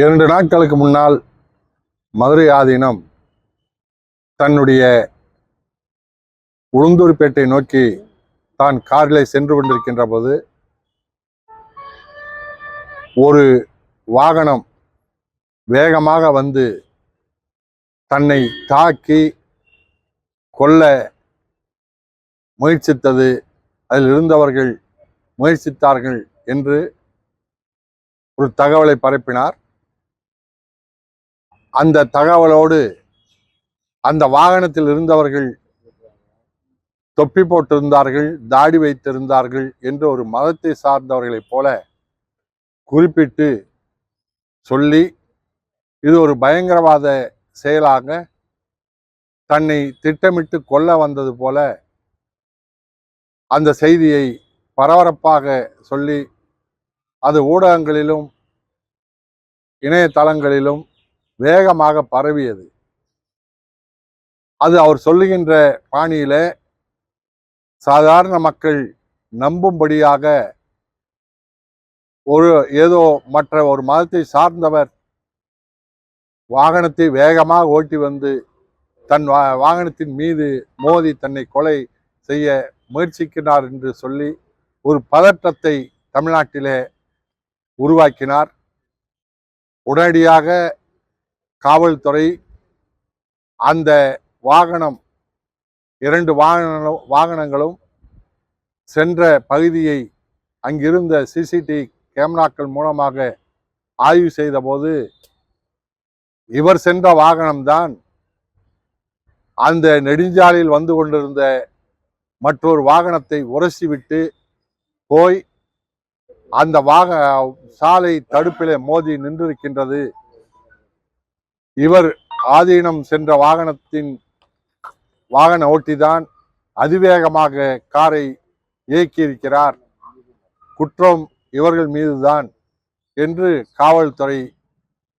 இரண்டு நாட்களுக்கு முன்னால் மதுரை ஆதீனம் தன்னுடைய உளுந்தூர்பேட்டை நோக்கி தான் காரிலே சென்று கொண்டிருக்கின்ற போது ஒரு வாகனம் வேகமாக வந்து தன்னை தாக்கி கொல்ல முயற்சித்தது. அதில் இருந்தவர்கள் முயற்சித்தார்கள் என்று ஒரு தகவலை பரப்பினார். அந்த தகவலோடு அந்த வாகனத்தில் இருந்தவர்கள் தொப்பி போட்டிருந்தார்கள் தாடி வைத்திருந்தார்கள் என்று ஒரு மதத்தை சார்ந்தவர்களைப் போல குறிப்பிட்டு சொல்லி இது ஒரு பயங்கரவாத செயலாக தன்னை திட்டமிட்டு கொல்ல வந்தது போல அந்த செய்தியை பரபரப்பாக சொல்லி அது ஊடகங்களிலும் இணையதளங்களிலும் வேகமாக பரவியது. அது அவர் சொல்லுகின்ற பாணியில சாதாரண மக்கள் நம்பும்படியாக ஒரு ஏதோ மற்ற ஒரு மதத்தை சார்ந்தவர் வாகனத்தை வேகமாக ஓட்டி வந்து தன் வா வாகனத்தின் மீது மோதி தன்னை கொலை செய்ய முயற்சிக்கிறார் என்று சொல்லி ஒரு பதற்றத்தை தமிழ்நாட்டிலே உருவாக்கினார். உடனடியாக காவல்துறை அந்த வாகனம் இரண்டு வாகன வாகனங்களும் சென்ற பகுதியை அங்கிருந்த சிசிடிவி கேமராக்கள் மூலமாக ஆய்வு செய்தபோது இவர் சென்ற வாகனம்தான் அந்த நெடுஞ்சாலையில் வந்து கொண்டிருந்த மற்றொரு வாகனத்தை உரசிவிட்டு போய் அந்த வாக சாலை தடுப்பிலே மோதி நின்றிருக்கின்றது. இவர் ஆதீனம் சென்ற வாகனத்தின் வாகன ஓட்டிதான் அதிவேகமாக காரை இயக்கியிருக்கிறார். குற்றம் இவர்கள் மீதுதான் என்று காவல்துறை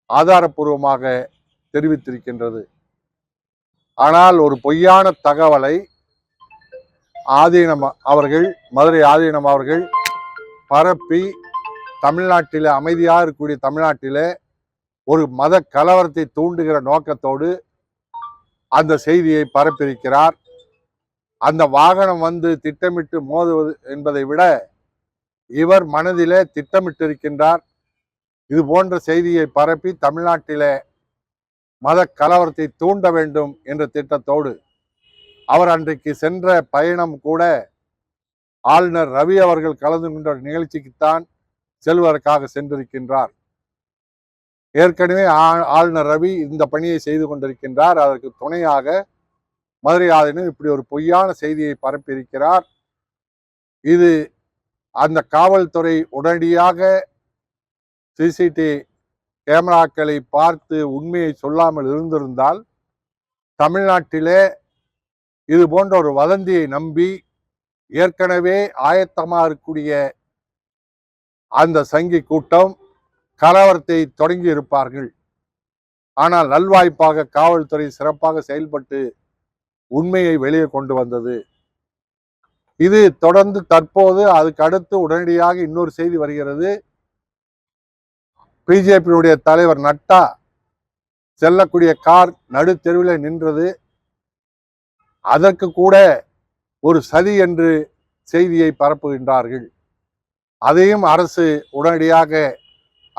ஆதாரப்பூர்வமாக தெரிவித்திருக்கின்றது. ஆனால் ஒரு பொய்யான தகவலை ஆதீனம் அவர்கள் மதுரை ஆதீனம் அவர்கள் பரப்பி தமிழ்நாட்டில் அமைதியாக இருக்கக்கூடிய தமிழ்நாட்டில் ஒரு மத கலவரத்தை தூண்டுகிற நோக்கத்தோடு அந்த செய்தியை பரப்பியிருக்கிறார். அந்த வாகனம் வந்து திட்டமிட்டு மோதுவது என்பதை விட இவர் மனதிலே திட்டமிட்டிருக்கின்றார். இது போன்ற செய்தியை பரப்பி தமிழ்நாட்டிலே மத கலவரத்தை தூண்ட வேண்டும் என்ற திட்டத்தோடு அவர் அன்றைக்கு சென்ற பயணம் கூட ஆளுநர் ரவி அவர்கள் கலந்து கொண்ட நிகழ்ச்சிக்குத்தான் செல்வதற்காக சென்றிருக்கின்றார். ஏற்கனவே ஆ- ஆளுநர் ரவி இந்த பணியை செய்து கொண்டிருக்கின்றார். அதற்கு துணையாக மதுரை ஆதீனம் இப்படி ஒரு பொய்யான செய்தியை பரப்பியிருக்கிறார். இது அந்த காவல்துறை உடனடியாக சிசிடி கேமராக்களை பார்த்து உண்மையை சொல்லாமல் இருந்திருந்தால் தமிழ்நாட்டிலே இது போன்ற ஒரு வதந்தியை நம்பி ஏற்கனவே ஆயத்தமாக இருக்கக்கூடிய அந்த சங்கி கூட்டம் கலவரத்தை தொடங்கி இருப்பார்கள். ஆனால் நல்வாய்ப்பாக காவல்துறை சிறப்பாக செயல்பட்டு உண்மையை வெளியே கொண்டு வந்தது. இது தொடர்ந்து தற்போது அதுக்கு அடுத்து உடனடியாக இன்னொரு செய்தி வருகிறது. பிஜேபியினுடைய தலைவர் நட்டா செல்லக்கூடிய கார் நடு தெருவில் நின்றது. அதற்கு கூட ஒரு சதி என்று செய்தியை பரப்புகின்றார்கள். அதையும் அரசு உடனடியாக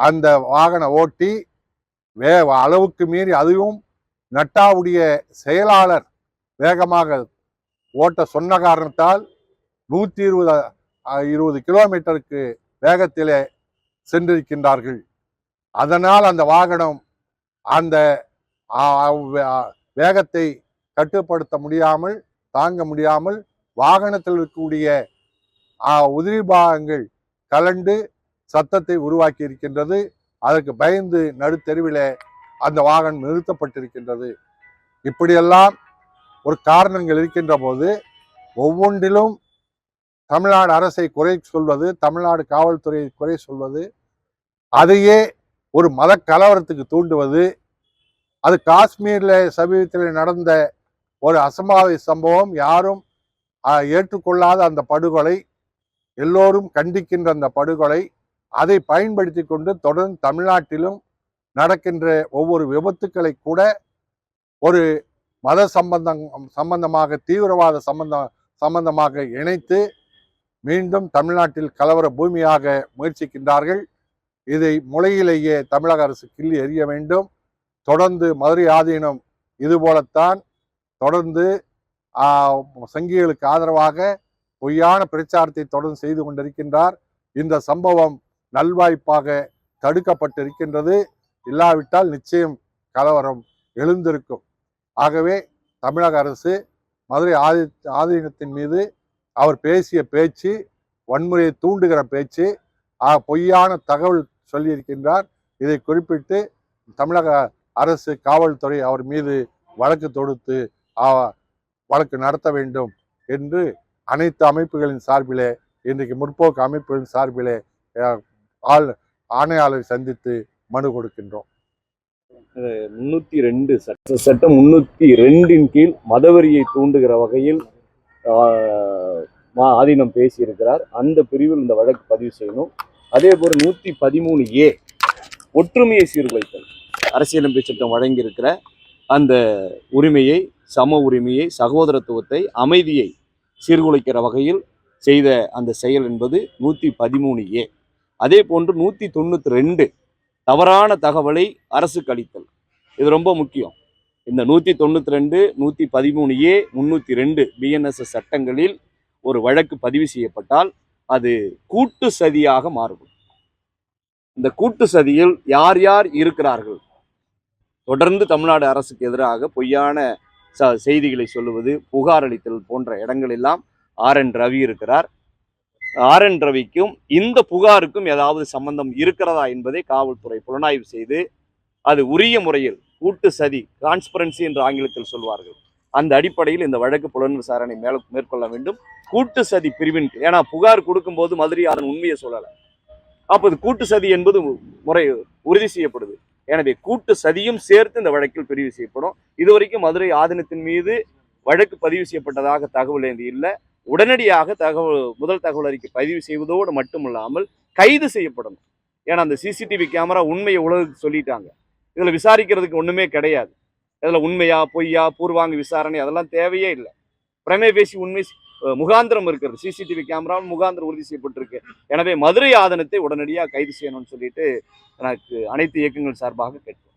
அந்த வாகன ஓட்டி வே அளவுக்கு மீறி அதுவும் நட்டாவுடைய செயலாளர் வேகமாக ஓட்ட சொன்ன காரணத்தால் நூற்றி இருபது இருபது கிலோமீட்டருக்கு வேகத்திலே சென்றிருக்கின்றார்கள். அதனால் அந்த வாகனம் அந்த வேகத்தை கட்டுப்படுத்த முடியாமல் தாங்க முடியாமல் வாகனத்தில் இருக்கக்கூடிய உதிரி பாகங்கள் கலண்டு சத்தத்தை உருவாக்கி இருக்கின்றது அதற்கு பயந்து நடுத்தெருவிலே அந்த வாகனம் நிறுத்தப்பட்டிருக்கின்றது. இப்படியெல்லாம் ஒரு காரணங்கள் இருக்கின்ற போது ஒவ்வொன்றிலும் தமிழ்நாடு அரசை குறை சொல்வது தமிழ்நாடு காவல்துறையை குறை சொல்வது அதையே ஒரு மத கலவரத்துக்கு தூண்டுவது அது காஷ்மீரில் சமீபத்தில் நடந்த ஒரு அசம்பாவித சம்பவம் யாரும் ஏற்றுக்கொள்ளாத அந்த படுகொலை எல்லோரும் கண்டிக்கின்ற அந்த படுகொலை அதை பயன்படுத்தி கொண்டு தொடர்ந்து தமிழ்நாட்டிலும் நடக்கின்ற ஒவ்வொரு விபத்துக்களை கூட ஒரு மத சம்பந்தம் சம்பந்தமாக தீவிரவாத சம்பந்தம் சம்பந்தமாக இணைத்து மீண்டும் தமிழ்நாட்டில் கலவர பூமியாக முயற்சிக்கின்றார்கள். இதை முளையிலேயே தமிழக அரசு கிள்ளி எறிய வேண்டும். தொடர்ந்து மதுரை ஆதீனம் இதுபோலத்தான் தொடர்ந்து சங்கிகளுக்கு ஆதரவாக பொய்யான பிரச்சாரத்தை தொடர்ந்து செய்து கொண்டிருக்கின்றார். இந்த சம்பவம் நல்வாய்ப்பாக தடுக்கப்பட்டிருக்கின்றது. இல்லாவிட்டால் நிச்சயம் கலவரம் எழுந்திருக்கும். ஆகவே தமிழக அரசு மதுரை ஆதி ஆதீனத்தின் மீது அவர் பேசிய பேச்சு வன்முறையை தூண்டுகிற பேச்சு பொய்யான தகவல் சொல்லியிருக்கின்றார். இதை குறிப்பிட்டு தமிழக அரசு காவல்துறை அவர் மீது வழக்கு தொடுத்து வழக்கு நடத்த வேண்டும் என்று அனைத்து அமைப்புகளின் சார்பிலே இன்றைக்கு முற்போக்கு அமைப்புகளின் சார்பிலே ஆள் ஆணையாளரை சந்தித்து மனு கொடுக்கின்றோம். முன்னூத்தி ரெண்டு சட்ட சட்டம் முன்னூத்தி ரெண்டின் கீழ் மதவெறியை தூண்டுகிற வகையில் மா- ஆதீனம் பேசியிருக்கிறார். அந்த பிரிவில் இந்த வழக்கு பதிவு செய்யணும். அதே போல நூத்தி பதிமூணு ஏ ஒற்றுமையை சீர்குலைத்தல். அரசியலமைப்பு சட்டம் வழங்கியிருக்கிற அந்த உரிமையை சம உரிமையை சகோதரத்துவத்தை அமைதியை சீர்குலைக்கிற வகையில் செய்த அந்த செயல் என்பது நூத்தி பதிமூணு ஏ. அதே போன்று நூற்றி தொண்ணூற்றி ரெண்டு தவறான தகவலை அரசுக்கு அளித்தல். இது ரொம்ப முக்கியம். இந்த நூற்றி தொண்ணூற்றி ரெண்டு நூற்றி பதிமூணு ஏ முந்நூற்றி ரெண்டு பிஎன்எஸ்எஸ் சட்டங்களில் ஒரு வழக்கு பதிவு செய்யப்பட்டால் அது கூட்டு சதியாக மாறுபடும் இந்த கூட்டு சதியில் யார் யார் இருக்கிறார்கள்? தொடர்ந்து தமிழ்நாடு அரசுக்கு எதிராக பொய்யான ச செய்திகளை சொல்லுவது புகார் அளித்தல் போன்ற இடங்களெல்லாம் ஆர் என் ரவி இருக்கிறார். ஆர் என் ரவிக்கும் இந்த புகாருக்கும் ஏதாவது சம்பந்தம் இருக்கிறதா என்பதை காவல்துறை புலனாய்வு செய்து அது உரிய முறையில் கூட்டு சதி டிரான்ஸ்பரன்சி என்று ஆங்கிலத்தில் சொல்வார்கள். அந்த அடிப்படையில் இந்த வழக்கு புலன் விசாரணை மேல மேற்கொள்ள வேண்டும். கூட்டு சதி பிரிவின் ஏன்னா புகார் கொடுக்கும்போது மதுரை அதன் உண்மையை சொல்லலை. அப்போது கூட்டு சதி என்பது முறை உறுதி செய்யப்படுது. எனவே கூட்டு சதியும் சேர்த்து இந்த வழக்கில் பிரிவு செய்யப்படும். இதுவரைக்கும் மதுரை ஆதீனத்தின் மீது வழக்கு பதிவு செய்யப்பட்டதாக தகவல் ஏது இல்லை. உடனடியாக தகவல் முதல் தகவல் அறிக்கை பதிவு செய்வதோடு மட்டுமில்லாமல் கைது செய்யப்படணும். ஏன்னா அந்த சிசிடிவி கேமரா உண்மையை உலகுக்கு சொல்லிட்டாங்க. இதில் விசாரிக்கிறதுக்கு ஒன்றுமே கிடையாது. இதில் உண்மையா பொய்யா பூர்வாங்க விசாரணை அதெல்லாம் தேவையே இல்லை. பிரமே பேசி உண்மை முகாந்திரம் இருக்கிறது. சிசிடிவி கேமராவும் முகாந்திரம் உறுதி செய்யப்பட்டிருக்கு. எனவே மதுரை ஆதனத்தை உடனடியாக கைது செய்யணும்னு சொல்லிட்டு எனக்கு அனைத்து இயக்கங்கள் சார்பாக கேட்கிறேன்